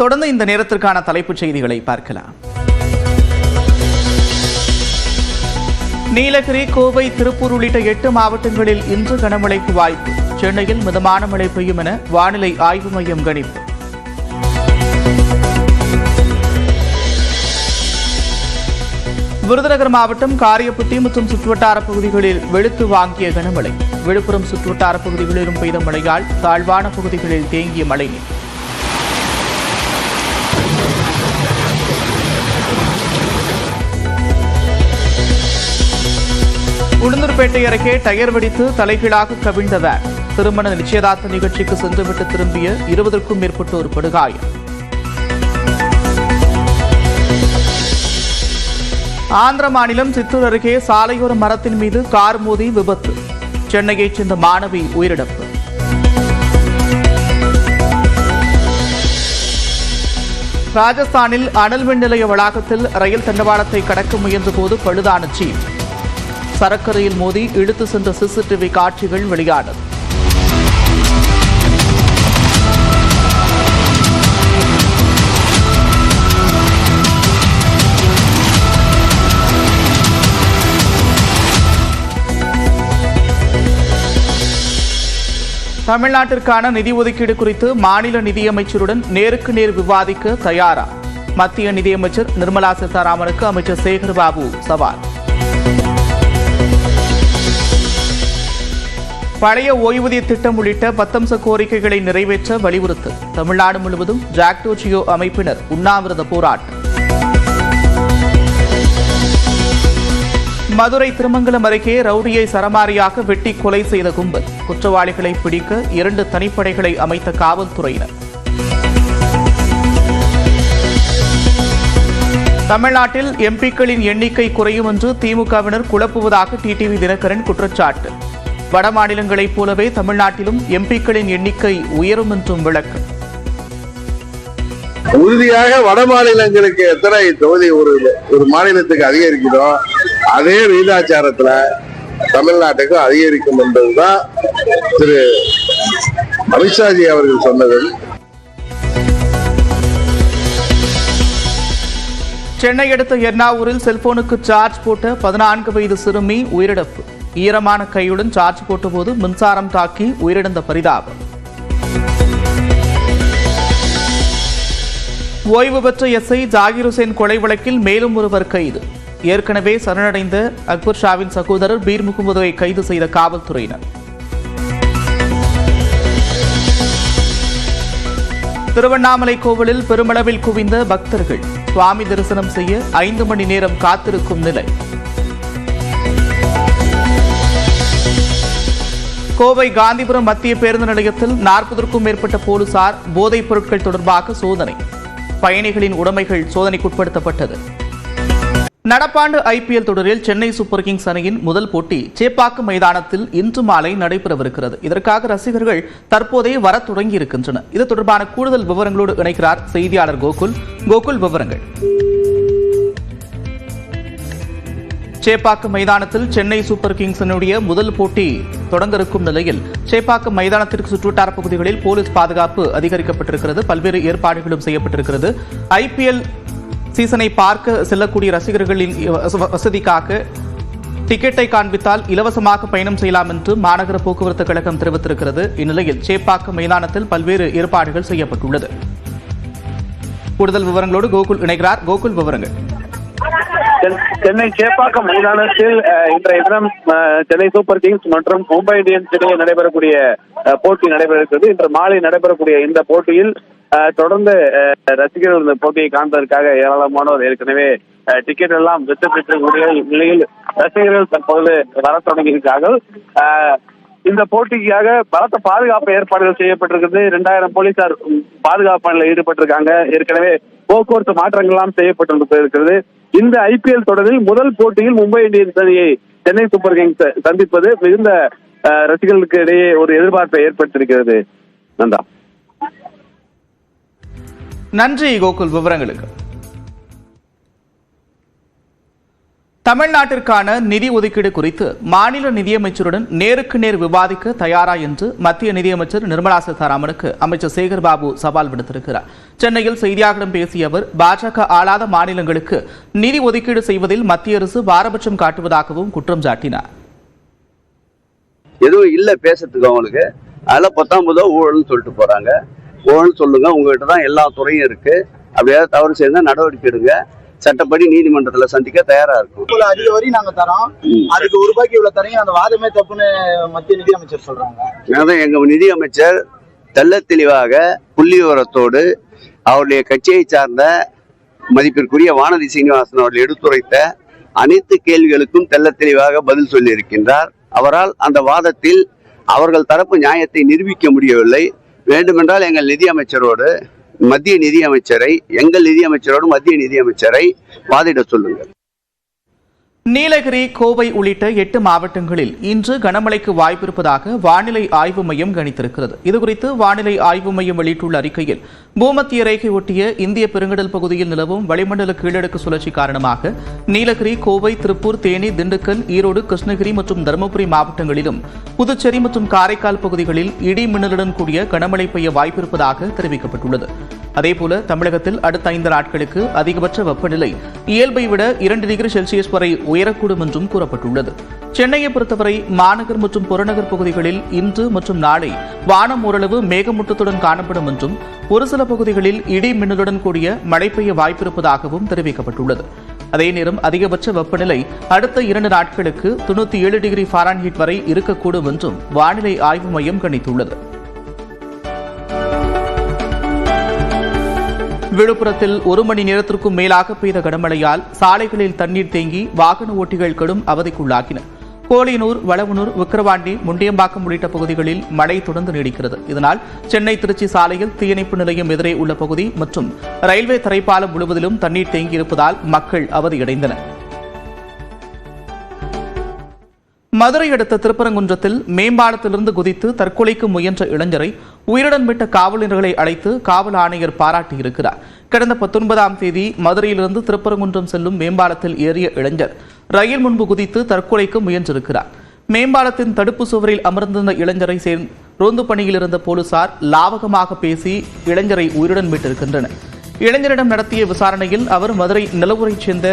தொடர்ந்து இந்த நேரத்திற்கான தலைப்புச் செய்திகளை பார்க்கலாம். நீலகிரி கோவை திருப்பூர் உள்ளிட்ட எட்டு மாவட்டங்களில் இன்று கனமழைக்கு வாய்ப்பு. சென்னையில் மிதமான மழை பெய்யும் என வானிலை ஆய்வு மையம் கணிப்பு. விருதுநகர் மாவட்டம் காரியப்பட்டி மற்றும் சுற்றுவட்டார பகுதிகளில் வெளுத்து வாங்கிய கனமழை. விழுப்புரம் சுற்றுவட்டார பகுதிகளிலும் பெய்த மழையால் தாழ்வான பகுதிகளில் தேங்கிய மழைநீர். உளுந்தூர்பேட்டை அருகே டயர் வெடித்து தலைகீழாக கவிழ்ந்த வேன் திருமண நிச்சயதார்த்த நிகழ்ச்சிக்கு சென்றுவிட்டு திரும்பிய இருபதற்கும் மேற்பட்டோர் படுகாயம். ஆந்திர மாநிலம் சித்தூர் அருகே சாலையோர மரத்தின் மீது கார் மோதி விபத்து. சென்னையைச் சேர்ந்த மாணவி உயிரிழப்பு. ராஜஸ்தானில் அனல் மின் நிலைய வளாகத்தில் ரயில் தண்டவாளத்தை கடக்க முயன்றபோது பழுதான ஜீப் சரக்கரையில் மோதி இழுத்து சென்ற சிசிடிவி காட்சிகள் வெளியானது. தமிழ்நாட்டிற்கான நிதி ஒதுக்கீடு குறித்து மாநில நிதியமைச்சருடன் நேருக்கு நேர் விவாதிக்க தயாரா? மத்திய நிதியமைச்சர் நிர்மலா சீதாராமனுக்கு அமைச்சர் சேகர் பாபு சவால். பழைய ஓய்வூதிய திட்டம் உள்ளிட்ட பத்தம்ச கோரிக்கைகளை நிறைவேற்ற வலியுறுத்து தமிழ்நாடு முழுவதும் ஜாக்டோஜியோ அமைப்பினர் உண்ணாவிரத போராட்டம். மதுரை திருமங்கலம் அருகே ரவுடியை சரமாரியாக வெட்டி கொலை செய்த கும்பல். குற்றவாளிகளை பிடிக்க இரண்டு தனிப்படைகளை அமைத்த காவல்துறையினர். தமிழ்நாட்டில் எம்பிக்களின் எண்ணிக்கை குறையும் என்று திமுகவினர் குழப்புவதாக டிடிவி தினகரன் குற்றச்சாட்டு. வட மாநிலங்களைப் போலவே தமிழ்நாட்டிலும் எம்பிக்களின் எண்ணிக்கை உயரும் என்றும் விளக்கம் உறுதியாக வட மாநிலங்களுக்கு எத்தனை தொகுதி ஒரு ஒரு மாநிலத்துக்கு அதிகரிக்குதோ அதே விகிதாச்சாரத்துல தமிழ்நாட்டுக்கு அதிகரிக்கும் என்பதுதான் திரு அமித்ஷாஜி அவர்கள் சொன்னது. சென்னை அடுத்த எர்ணாவூரில் செல்போனுக்கு சார்ஜ் போட்ட பதினான்கு வயது சிறுமி உயிரிழப்பு. ஈரமான கையுடன் சார்ஜ் போட்டபோது மின்சாரம் தாக்கி உயிரிழந்த பரிதாபம். ஓய்வு பெற்ற எஸ்ஐ ஜாகிர் ஹுசேன் கொலை வழக்கில் மேலும் ஒருவர் கைது. ஏற்கனவே சரணடைந்த அக்பர் ஷாவின் சகோதரர் பீர் முகமதுவை கைது செய்த காவல்துறையினர். திருவண்ணாமலை கோவிலில் பெருமளவில் குவிந்த பக்தர்கள். சுவாமி தரிசனம் செய்ய ஐந்து மணி நேரம் காத்திருக்கும் நிலை. கோவை காந்திபுரம் மத்திய பேருந்து நிலையத்தில் நாற்பதற்கும் மேற்பட்ட போலீசார் போதைப் பொருட்கள் தொடர்பாக சோதனை. பயணிகளின் உடைமைகள் சோதனைக்குட்படுத்தப்பட்டது. நடப்பாண்டு ஐபிஎல் தொடரில் சென்னை சூப்பர் கிங்ஸ் அணியின் முதல் போட்டி சேப்பாக்கம் மைதானத்தில் இன்று மாலை நடைபெறவிருக்கிறது. இதற்காக ரசிகர்கள் தற்போதே வரத் தொடங்கி இருக்கின்றனர் இது தொடர்பான கூடுதல் விவரங்களோடு இணைக்கிறார் செய்தியாளர் கோகுல். கோகுல் விவரங்கள். சேப்பாக்கம் மைதானத்தில் சென்னை சூப்பர் கிங்ஸினுடைய முதல் போட்டி தொடங்க இருக்கும் நிலையில் சேப்பாக்கம் மைதானத்திற்கு சுற்றுவட்டார பகுதிகளில் போலீஸ் பாதுகாப்பு அதிகரிக்கப்பட்டிருக்கிறது. பல்வேறு ஏற்பாடுகளும் செய்யப்பட்டிருக்கிறது. ஐபிஎல் சீசனை பார்க்க செல்லக்கூடிய ரசிகர்களின் வச- வசதிக்காக டிக்கெட்டை காண்பித்தால் இலவசமாக பயணம் செய்யலாம் என்று மாநகர போக்குவரத்து கழகம் தெரிவித்திருக்கிறது. இந்நிலையில் சேப்பாக்கம் மைதானத்தில் பல்வேறு ஏற்பாடுகள் செய்யப்பட்டுள்ளது. கூடுதல் விவரங்களோடு கோகுல் இணைகிறார். கோகுல் விவரங்கள். சென்னை சேப்பாக்கம் மைதானத்தில் இன்றைய தினம் அஹ், சென்னை சூப்பர் கிங்ஸ் மற்றும் மும்பை இந்தியன்ஸ் இடையே நடைபெறக்கூடிய அஹ், போட்டி நடைபெற இருக்கிறது இன்று மாலை நடைபெறக்கூடிய இந்த போட்டியில் அஹ், தொடர்ந்து அஹ், ரசிகர்கள் இந்த போட்டியை காண்பதற்காக ஏராளமானோர் ஏற்கனவே அஹ், டிக்கெட் எல்லாம் வித்து பெற்றக்கூடிய நிலையில் ரசிகர்கள் தற்போது வர தொடங்கியிருக்கிறார்கள். அஹ், இந்த போட்டிக்காக பலத்த பாதுகாப்பு ஏற்பாடுகள் செய்யப்பட்டிருக்கிறது. இரண்டாயிரம் போலீசார் பாதுகாப்பு பணியில் ஈடுபட்டிருக்காங்க. ஏற்கனவே போக்குவரத்து மாற்றங்கள் எல்லாம் செய்யப்பட்டிருக்கிறது இந்த ஐபிஎல் தொடரில் முதல் போட்டியில் மும்பை இந்தியன்ஸ் அணியை சென்னை சூப்பர் கிங்ஸ் சந்திப்பது மிகுந்த அஹ், ரசிகர்களுக்கு இடையே ஒரு எதிர்பார்ப்பை ஏற்படுத்தியிருக்கிறது. நந்தா நன்றி கோகுல் விவரங்களுக்கு. தமிழ்நாட்டிற்கான நிதி ஒதுக்கீடு குறித்து மாநில நிதியமைச்சருடன் நேருக்கு நேர் விவாதிக்க தயாரா என்று மத்திய நிதியமைச்சர் நிர்மலா சீதாராமனுக்கு அமைச்சர் சேகர் பாபு சவால் விடுத்திருக்கிறார். சென்னையில் செய்தியாளர்களிடம் பேசிய அவர் பாஜக ஆளாத மாநிலங்களுக்கு நிதி ஒதுக்கீடு செய்வதில் மத்திய அரசு பாரபட்சம் காட்டுவதாகவும் குற்றம் சாட்டினார். எதுவும் இல்லை பேசுறதுக்கு அவங்களுக்கு. அதில் பத்தாம் போதோ ஊழல்னு சொல்லிட்டு போறாங்க. ஊழல் சொல்லுங்க உங்ககிட்ட தான் எல்லா துறையும் இருக்கு. அப்படியே தவறு செய்தா நடவடிக்கை எடுங்க. சட்டப்படி நீதிமன்றத்துல சந்திக்க தயாரா இருக்கும். அதிக வரி நாங்க தரோம். அதுக்கு ஒரு ரூபாய்க்கு இவ்வளவு தரீங்க அந்த வாதமே தப்புன்னு மத்திய நிதி அமைச்சர் சொல்றாங்க அதான் எங்க நிதியமைச்சர். தெள்ளத் தெளிவாக புள்ளி விவரத்தோடு அவருடைய கட்சியை சார்ந்த மதிப்பிற்குரிய வானதி சீனிவாசன் அவர்கள் எடுத்துரைத்த அனைத்து கேள்விகளுக்கும் தெள்ளத் தெளிவாக பதில் சொல்லியிருக்கின்றார். அவரால் அந்த வாதத்தில் அவர்கள் தரப்பு நியாயத்தை நிரூபிக்க முடியவில்லை. வேண்டுமென்றால் எங்கள் நிதியமைச்சரோடு மத்திய நிதியமைச்சரை எங்கள் நிதியமைச்சரோடு மத்திய நிதியமைச்சரை வாதிட சொல்லுங்கள். நீலகிரி கோவை உள்ளிட்ட எட்டு மாவட்டங்களில் இன்று கனமழைக்கு வாய்ப்பிருப்பதாக வானிலை ஆய்வு மையம் கணித்திருக்கிறது. இதுகுறித்து வானிலை ஆய்வு மையம் வெளியிட்டுள்ள அறிக்கையில் பூமத்திய ரேகை ஒட்டிய இந்திய பெருங்கடல் பகுதியில் நிலவும் வளிமண்டல கீழடுக்கு சுழற்சி காரணமாக நீலகிரி கோவை திருப்பூர் தேனி திண்டுக்கல் ஈரோடு கிருஷ்ணகிரி மற்றும் தருமபுரி மாவட்டங்களிலும் புதுச்சேரி மற்றும் காரைக்கால் பகுதிகளில் இடி மின்னலுடன் கூடிய கனமழை பெய்ய வாய்ப்பிருப்பதாக தெரிவிக்கப்பட்டுள்ளது. அதேபோல தமிழகத்தில் அடுத்த ஐந்து நாட்களுக்கு அதிகபட்ச வெப்பநிலை இயல்பை விட இரண்டு டிகிரி செல்சியஸ் வரை உயரக்கூடும் என்றும் கூறப்பட்டுள்ளது. சென்னையை பொறுத்தவரை மாநகர் மற்றும் புறநகர் பகுதிகளில் இன்று மற்றும் நாளை வானம் ஓரளவு மேகமூட்டத்துடன் காணப்படும் என்றும் ஒரு சில பகுதிகளில் இடி மின்னலுடன் கூடிய மழை பெய்ய வாய்ப்பிருப்பதாகவும் தெரிவிக்கப்பட்டுள்ளது. அதே நேரம் அதிகபட்ச வெப்பநிலை அடுத்த இரண்டு நாட்களுக்கு தொண்ணூத்தி ஏழு டிகிரி ஃபாரன்ஹீட் வரை இருக்கக்கூடும் என்றும் வானிலை ஆய்வு மையம் கணித்துள்ளது. விழுப்புரத்தில் ஒரு மணி நேரத்திற்கும் மேலாக பெய்த கனமழையால் சாலைகளில் தண்ணீர் தேங்கி வாகன ஓட்டிகள் கடும் அவதிக்குள்ளாகின. கோலியனூர் வளவனூர் விக்கிரவாண்டி முண்டியம்பாக்கம் உள்ளிட்ட பகுதிகளில் மழை தொடர்ந்து நீடிக்கிறது. இதனால் சென்னை திருச்சி சாலையில் தீயணைப்பு நிலையம் எதிரே உள்ள பகுதி மற்றும் ரயில்வே தரைப்பாலம் முழுவதிலும் தண்ணீர் தேங்கியிருப்பதால் மக்கள் அவதியடைந்தனர். மதுரை அடுத்த திருப்பரங்குன்றத்தில் மேம்பாலத்திலிருந்து குதித்து தற்கொலைக்கு முயன்ற இளைஞரை உயிருடன் விட்ட காவலர்களை அழைத்து காவல் ஆணையர் பாராட்டியிருக்கிறார் கடந்த பத்தொன்பதாம் தேதி மதுரையிலிருந்து திருப்பரங்குன்றம் செல்லும் மேம்பாலத்தில் ஏறிய இளைஞர் ரயில் முன்பு குதித்து தற்கொலைக்கு முயன்றிருக்கிறார். மேம்பாலத்தின் தடுப்பு சுவரில் அமர்ந்திருந்த இளைஞரை சேர்ந்து ரோந்து பணியில் இருந்த போலீசார் லாவகமாக பேசி இளைஞரை உயிருடன் மீட்டிருக்கின்றனர். இளைஞரிடம் நடத்திய விசாரணையில் அவர் மதுரை நிலவூரைச் சேர்ந்த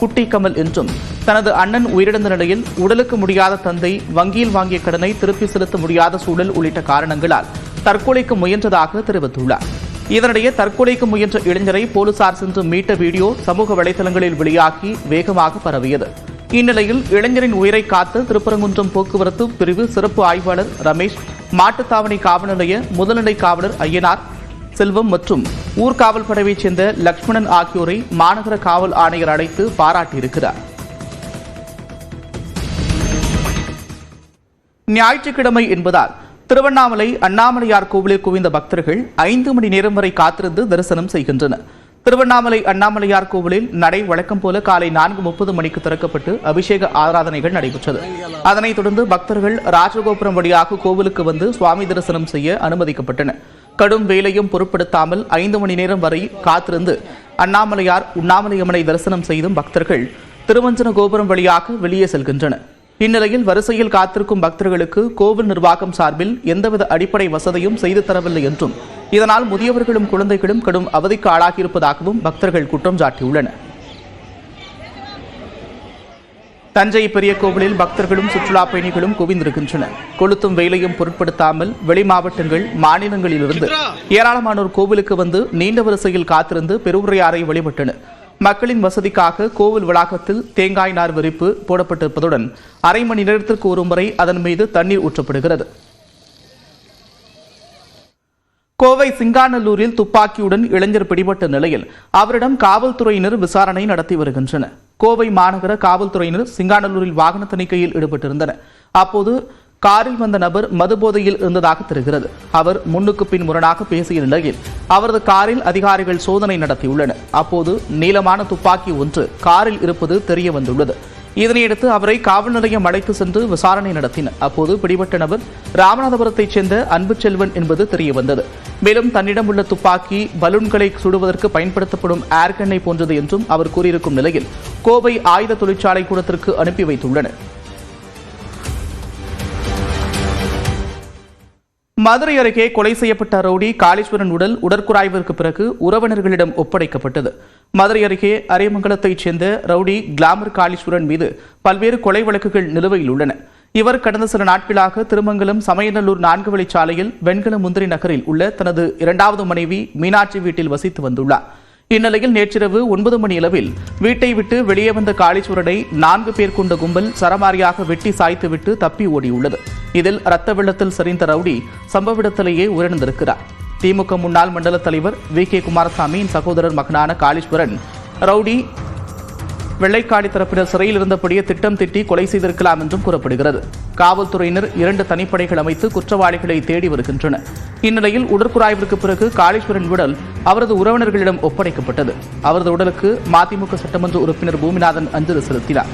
குட்டி கமல் என்றும் தனது அண்ணன் உயிரிழந்த நிலையில் உடலுக்கு முடியாத தந்தை வங்கியில் வாங்கிய கடனை திருப்பி செலுத்த முடியாத சூழல் உள்ளிட்ட காரணங்களால் தற்கொலைக்கு முயன்றதாக தெரிவித்துள்ளார். இதனிடையே தற்கொலைக்கு முயன்ற இளைஞரை போலீசார் சென்று மீட்ட வீடியோ சமூக வலைதளங்களில் வெளியாகி வேகமாக பரவியது. இந்நிலையில் இளைஞரின் உயிரை காத்து திருப்பரங்குன்றம் போக்குவரத்து பிரிவு சிறப்பு ஆய்வாளர் ரமேஷ் மாட்டுத்தாவணை காவல் நிலைய முதல்நிலை காவலர் ஐயனார் செல்வம் மற்றும் ஊர்காவல் படையைச் சேர்ந்த லக்ஷ்மணன் ஆகியோரை மாநகர காவல் ஆணையர் அழைத்து பாராட்டியிருக்கிறார். ஞாயிற்றுக்கிழமை என்பதால் திருவண்ணாமலை அண்ணாமலையார் கோவிலில் குவிந்த பக்தர்கள் ஐந்து மணி நேரம் வரை காத்திருந்து தரிசனம் செய்கின்றனர். திருவண்ணாமலை அண்ணாமலையார் கோவிலில் நடை வழக்கம் போல காலை நான்கு முப்பது மணிக்கு திறக்கப்பட்டு அபிஷேக ஆராதனைகள் நடைபெற்றது. அதனைத் தொடர்ந்து பக்தர்கள் ராஜகோபுரம் வழியாக கோவிலுக்கு வந்து சுவாமி தரிசனம் செய்ய அனுமதிக்கப்பட்டனர். கடும் வேலையும் பொருட்படுத்தாமல் ஐந்து மணி நேரம் வரை காத்திருந்து அண்ணாமலையார் உண்ணாமலையம்மனை தரிசனம் செய்தும் பக்தர்கள் திருவஞ்சன கோபுரம் வழியாக வெளியே செல்கின்றனர். இந்நிலையில் வரிசையில் காத்திருக்கும் பக்தர்களுக்கு கோவில் நிர்வாகம் சார்பில் எந்தவித அடிப்படை வசதியும் செய்து தரவில்லை என்றும் இதனால் முதியவர்களும் குழந்தைகளும் கடும் அவதிக்கு ஆளாகியிருப்பதாகவும் பக்தர்கள் குற்றம் சாட்டியுள்ளனர். தஞ்சை பெரிய கோவிலில் பக்தர்களும் சுற்றுலா பயணிகளும் குவிந்திருக்கின்றனர். கொளுத்தும் வெயிலையும் பொருட்படுத்தாமல் வெளி மாவட்டங்கள் மாநிலங்களிலிருந்து ஏராளமானோர் கோவிலுக்கு வந்து நீண்ட வரிசையில் காத்திருந்து பெருவுரையாரை வழிபட்டனர். மக்களின் வசதிக்காக கோவில் வளாகத்தில் தேங்காய் நார் விரிப்பு போடப்பட்டிருப்பதுடன் அரை மணி நேரத்திற்கு ஒரு முறை அதன் மீது தண்ணீர் ஊற்றப்படுகிறது. கோவை சிங்காநல்லூரில் துப்பாக்கியுடன் இளைஞர் பிடிபட்ட நிலையில் அவரிடம் காவல்துறையினர் விசாரணை நடத்தி வருகின்றனர். கோவை மாநகர காவல்துறையினர் சிங்காநல்லூரில் வாகன தணிக்கையில் ஈடுபட்டிருந்தனர். அப்போது காரில் வந்த நபர் மதுபோதையில் இருந்ததாக தெரிகிறது. அவர் முன்னுக்கு பின் முரணாக பேசிய நிலையில் அவரது காரில் அதிகாரிகள் சோதனை நடத்தியுள்ளனர். அப்போது நீளமான துப்பாக்கி ஒன்று காரில் இருப்பது தெரிய வந்துள்ளது. இதனையடுத்து அவரை காவல் நிலையம் அழைத்து சென்று விசாரணை நடத்தினர். அப்போது பிடிபட்ட நபர் ராமநாதபுரத்தைச் சேர்ந்த அன்புச்செல்வன் என்பது தெரியவந்தது மேலும் தன்னிடம் உள்ள துப்பாக்கி பலூன்களை சுடுவதற்கு பயன்படுத்தப்படும் ஏர்கன்னை போன்றது என்றும் அவர் கூறியிருக்கும் நிலையில் கோவை ஆயுத தொழிற்சாலை கூடத்திற்கு அனுப்பி வைத்துள்ளனர். மதுரை அருகே கொலை செய்யப்பட்ட ரவுடி காளீஸ்வரன் உடல் உடற்குறாய்விற்கு பிறகு உறவினர்களிடம் ஒப்படைக்கப்பட்டது. மதுரை அருகே அரியமங்கலத்தைச் சேர்ந்த ரவுடி கிளாமர் காளீஸ்வரன் மீது பல்வேறு கொலை வழக்குகள் நிலுவையில் உள்ளன. இவர் கடந்த சில நாட்களாக திருமங்கலம் சமயநல்லூர் நான்கு வழிச்சாலையில் வெண்கல முந்திரி நகரில் உள்ள தனது இரண்டாவது மனைவி மீனாட்சி வீட்டில் வசித்து வந்துள்ளார். இந்நிலையில் நேற்றிரவு ஒன்பது மணி அளவில் வீட்டை விட்டு வெளியே வந்த காளீஸ்வரனை நான்கு பேர் கொண்ட கும்பல் சரமாரியாக வெட்டி சாய்த்துவிட்டு தப்பி ஓடியுள்ளது. இதில் ரத்த வெள்ளத்தில் சரிந்த ரவுடி சம்பவ இடத்திலேயே உயிரிழந்திருக்கிறார். திமுக முன்னாள் மண்டல தலைவர் வி கே குமாரசாமியின் சகோதரர் மகனான காளீஸ்வரன் ரவுடி வெள்ளைக்காடி தரப்பினர் சிறையில் இருந்தபடியே திட்டம் திட்டி கொலை செய்திருக்கலாம் என்றும் கூறப்படுகிறது. காவல்துறையினர் இரண்டு தனிப்படைகள் அமைத்து குற்றவாளிகளை தேடி வருகின்றனர். இந்நிலையில் உடற்குறாய்விற்கு பிறகு காளீஸ்வரன் உடல் அவரது உறவினர்களிடம் ஒப்படைக்கப்பட்டது. அவரது உடலுக்கு மதிமுக சட்டமன்ற உறுப்பினர் பூமிநாதன் அஞ்சலி செலுத்தினார்.